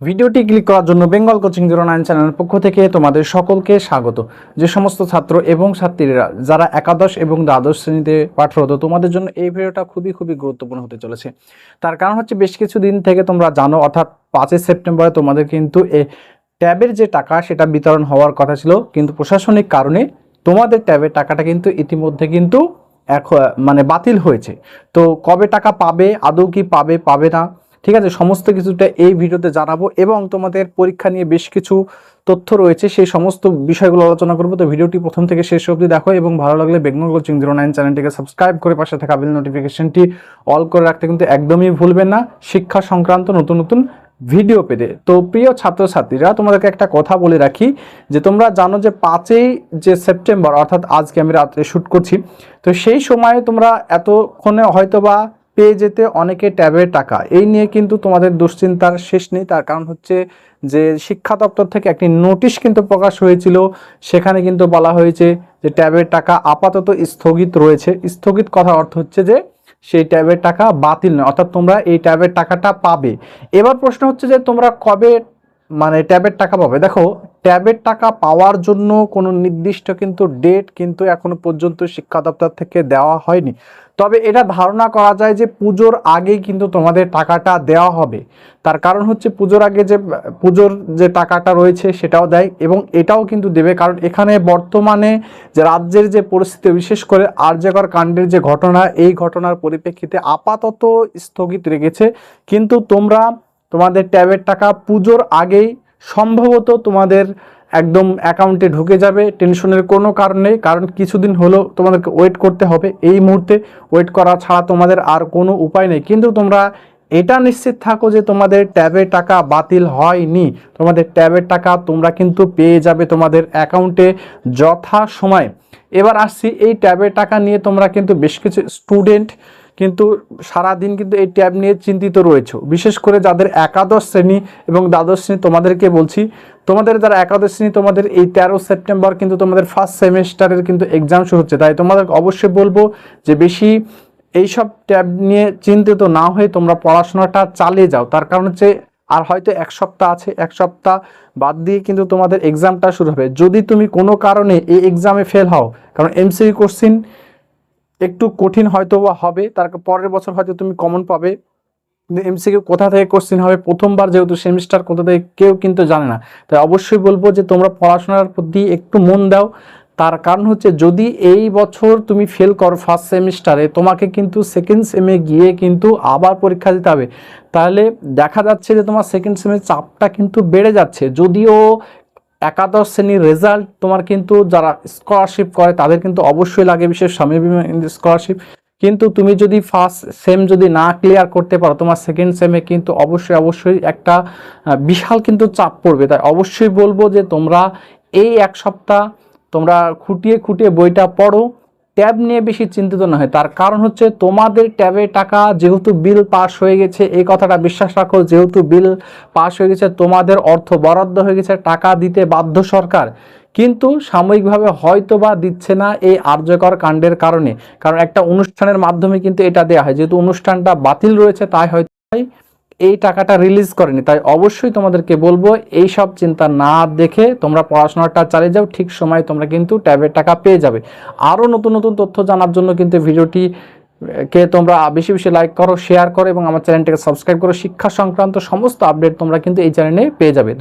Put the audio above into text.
ভিডিওটি ক্লিক করার জন্য বেঙ্গল কোচিং জিরো নাইন চ্যানেলের পক্ষ থেকে তোমাদের সকলকে স্বাগত। যে সমস্ত ছাত্র এবং ছাত্রীরা, যারা একাদশ এবং দ্বাদশ শ্রেণীতে পাঠরত, তোমাদের জন্য এই ভিডিওটা খুবই খুবই গুরুত্বপূর্ণ হতে চলেছে। তার কারণ হচ্ছে বেশ কিছু দিন থেকে তোমরা জানো, অর্থাৎ পাঁচই সেপ্টেম্বরে তোমাদের কিন্তু এ ট্যাবের যে টাকা, সেটা বিতরণ হওয়ার কথা ছিল। কিন্তু প্রশাসনিক কারণে তোমাদের ট্যাবের টাকাটা কিন্তু ইতিমধ্যে কিন্তু এখন মানে বাতিল হয়েছে। তো কবে টাকা পাবে, আদৌ কি পাবে পাবে না ঠিক আছে, সমস্ত কিছুটা এই ভিডিওতে জানাব এবং তোমাদের পরীক্ষা নিয়ে বেশ কিছু তথ্য রয়েছে, সেই সমস্ত বিষয়গুলো আলোচনা করব। তো ভিডিওটি প্রথম থেকে শেষ অবধি দেখো এবং ভালো লাগলে বেঙ্গল কোচিং জিরো নাইন চ্যানেলটিকে সাবস্ক্রাইব করে পাশে থাকা বেল নোটিফিকেশনটি অল করে রাখতে কিন্তু একদমই ভুলবেন না। শিক্ষা সংক্রান্ত নতুন নতুন ভিডিও পেতে। তো প্রিয় ছাত্রছাত্রীরা, তোমাদেরকে একটা কথা বলে রাখি যে তোমরা জানো যে পাঁচই যে সেপ্টেম্বর, অর্থাৎ আজকে আমি রাত্রে শ্যুট করছি, তো সেই সময়ে তোমরা এতক্ষণে হয়তোবা পেয়ে যেতে অনেকে ট্যাবের টাকা। এই নিয়ে কিন্তু তোমাদের দুশ্চিন্তার শেষ নেই। তার কারণ হচ্ছে যে শিক্ষা দপ্তর থেকে একটি নোটিশ কিন্তু প্রকাশ হয়েছিল। সেখানে কিন্তু বলা হয়েছে যে ট্যাবের টাকা আপাতত স্থগিত রয়েছে। স্থগিত কথা অর্থ হচ্ছে যে সেই ট্যাবের টাকা বাতিল নয়, অর্থাৎ তোমরা এই ট্যাবের টাকাটা পাবে। এবার প্রশ্ন হচ্ছে যে তোমরা কবে মানে ট্যাবের টাকা পাবে। দেখো, ট্যাবের টাকা পাওয়ার জন্য কোনো নির্দিষ্ট কিন্তু ডেট কিন্তু এখনও পর্যন্ত শিক্ষা দপ্তর থেকে দেওয়া হয়নি। তবে এটা ধারণা করা যায় যে পুজোর আগেই কিন্তু তোমাদের টাকাটা দেওয়া হবে। তার কারণ হচ্ছে পুজোর আগে যে, পুজোর যে টাকাটা রয়েছে সেটাও দেয় এবং এটাও কিন্তু দেবে। কারণ এখানে বর্তমানে যে রাজ্যের যে পরিস্থিতি, বিশেষ করে আর্যকর কাণ্ডের যে ঘটনা, এই ঘটনার পরিপ্রেক্ষিতে আপাতত স্থগিত রেখেছে। কিন্তু তোমরা তোমাদের ট্যাবের টাকা পুজোর আগেই সম্ভবত তোমাদের একদম অ্যাকাউন্টে ঢুকে যাবে। টেনশনের কোনো কারণ নেই, কারণ কিছুদিন হলো তোমাদেরকে ওয়েট করতে হবে। এই মুহূর্তে ওয়েট করা ছাড়া তোমাদের আর কোনো উপায় নেই। কিন্তু তোমরা এটা নিশ্চিত থাকো যে তোমাদের ট্যাবের টাকা বাতিল হয়নি। তোমাদের ট্যাবের টাকা তোমরা কিন্তু পেয়ে যাবে তোমাদের অ্যাকাউন্টে যথা সময় এবার আসছি, এই ট্যাবের টাকা নিয়ে তোমরা কিন্তু বেশ কিছু স্টুডেন্ট কিন্তু সারাদিন কিন্তু এই ট্যাব নিয়ে চিন্তিত রয়েছে। বিশেষ করে যাদের একাদশ শ্রেণি এবং দ্বাদশ শ্রেণি তোমাদেরকে বলছি, তোমাদের যারা একাদশ শ্রেণি, তোমাদের এই তেরো সেপ্টেম্বর কিন্তু তোমাদের ফার্স্ট সেমিস্টারের কিন্তু এক্সাম শুরু হচ্ছে। তাই তোমাদের অবশ্যই বলব যে বেশি এইসব ট্যাব নিয়ে চিন্তিত না হয়ে তোমরা পড়াশোনাটা চালিয়ে যাও। তার কারণ হচ্ছে আর হয়তো এক সপ্তাহ আছে, এক সপ্তাহ বাদ দিয়ে কিন্তু তোমাদের এক্সামটা শুরু হবে। যদি তুমি কোনো কারণে এই এক্সামে ফেল হও, কারণ এমসিকিউ কোশ্চিন একটু কঠিন হয়তো বা হবে, তার পরের বছর হয়তো তুমি কমন পাবে। কিন্তু এমসিকিউ কোথা থেকে কোশ্চিন হবে? প্রথমবার যেহেতু সেমিস্টার কোথা থেকে কেউ কিন্তু জানে না। তাই অবশ্যই বলব যে তোমরা পড়াশোনার প্রতি একটু মন দাও। তার কারণ হচ্ছে যদি এই বছর তুমি ফেল করো ফার্স্ট সেমিস্টারে তোমাকে কিন্তু সেকেন্ড সেমে গিয়ে কিন্তু আবার পরীক্ষা দিতে হবে। তাহলে দেখা যাচ্ছে যে তোমার সেকেন্ড সেমের চাপটা কিন্তু বেড়ে যাচ্ছে। যদিও একাদশ শ্রেণির রেজাল্ট তোমার কিন্তু যারা স্কলারশিপ করে, তাদের কিন্তু অবশ্যই লাগে বিশেষ স্বামী বিবেকানন্দ স্কলারশিপ কিন্তু তুমি যদি ফার্স্ট সেম যদি না ক্লিয়ার করতে পারো, তোমার সেকেন্ড সেমে কিন্তু অবশ্যই অবশ্যই একটা বিশাল কিন্তু চাপ পড়বে। তাই অবশ্যই বলব যে তোমরা এই এক সপ্তাহ তোমরা খুঁটিয়ে খুঁটিয়ে বইটা পড়ো। ট্যাব নিয়ে বেশি চিন্তিত না হয়। তার কারণ হচ্ছে তোমাদের ট্যাবে টাকা যেহেতু বিল পাস হয়ে গেছে, এই কথাটা বিশ্বাস রাখো, যেহেতু বিল পাস হয়ে গেছে, তোমাদের অর্থ বরাদ্দ হয়ে গেছে, টাকা দিতে বাধ্য সরকার। কিন্তু সাময়িকভাবে হয়তো বা দিচ্ছে না এই আর্যকর কাণ্ডের কারণে। কারণ একটা অনুষ্ঠানের মাধ্যমে কিন্তু এটা দেওয়া হয়। যেহেতু অনুষ্ঠানটা বাতিল রয়েছে, তাই হয়তো এই টাকাটা রিলিজ করেনি। তাই অবশ্যই তোমাদেরকে বলব এই সব চিন্তা না দেখে তোমরা পড়াশোনাটা চালিয়ে যাও, ঠিক সময় তোমরা কিন্তু ট্যাবের টাকা পেয়ে যাবে। আরও নতুন নতুন তথ্য জানার জন্য কিন্তু ভিডিওটি, কে তোমরা বেশি বেশি লাইক করো শেয়ার করো এবং আমার চ্যানেলটাকে সাবস্ক্রাইব করো। শিক্ষা সংক্রান্ত সমস্ত আপডেট তোমরা কিন্তু এই চ্যানেলে পেয়ে যাবে।